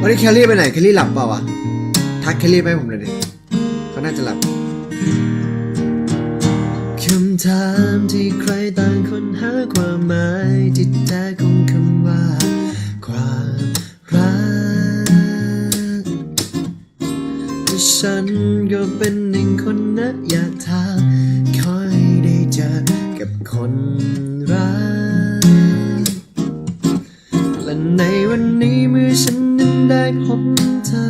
วันนี้แคลรี่ไปไหนแคลรี่หลับเปล่าวะทักแคลรี่ไปให้ผมเลยดิเขาน่าจะหลับคำถามที่ใครต่างคนหาความหมายที่แท้ของคำว่า ความรักแต่ฉันก็เป็นหนึ่งคนนะอยากถามคอยได้เจอกับคนรักและในวันนี้เมื่อฉัน ได้พบเธอ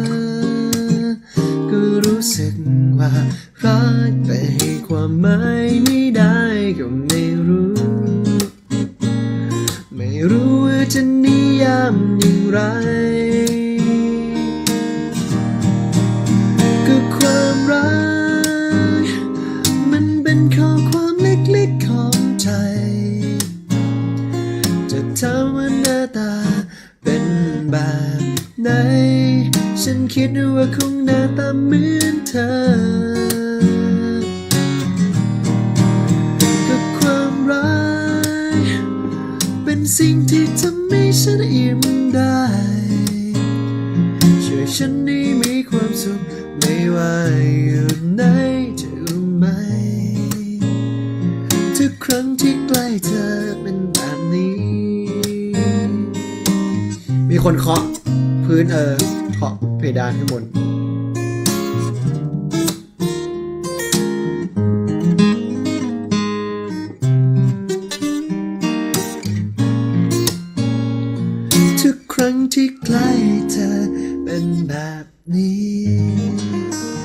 ก็รู้สึกว่ารักแต่ให้ความหมายไม่ได้ก็ไม่รู้ ไม่รู้ว่าจะนิยามอย่างไร ก็ความรัก มันเป็นข้อความเล็กๆของใจ จะถามว่าหน้าตาเป็นแบบ ไหน ฉันคิดว่าคงหน้าตาเหมือนเธอ กับความรักเป็นสิ่งที่ทำให้ฉันอิ่มได้ ช่วยฉันให้มีความสุขไม่ว่าอยู่ไหนจะรู้ไหม ทุกครั้งที่ใกล้เธอเป็นแบบนี้ มีคนเคาะ พื้นเออเคาะเพดานข้างบนทุกครั้งที่ใกล้เธอเป็นแบบนี้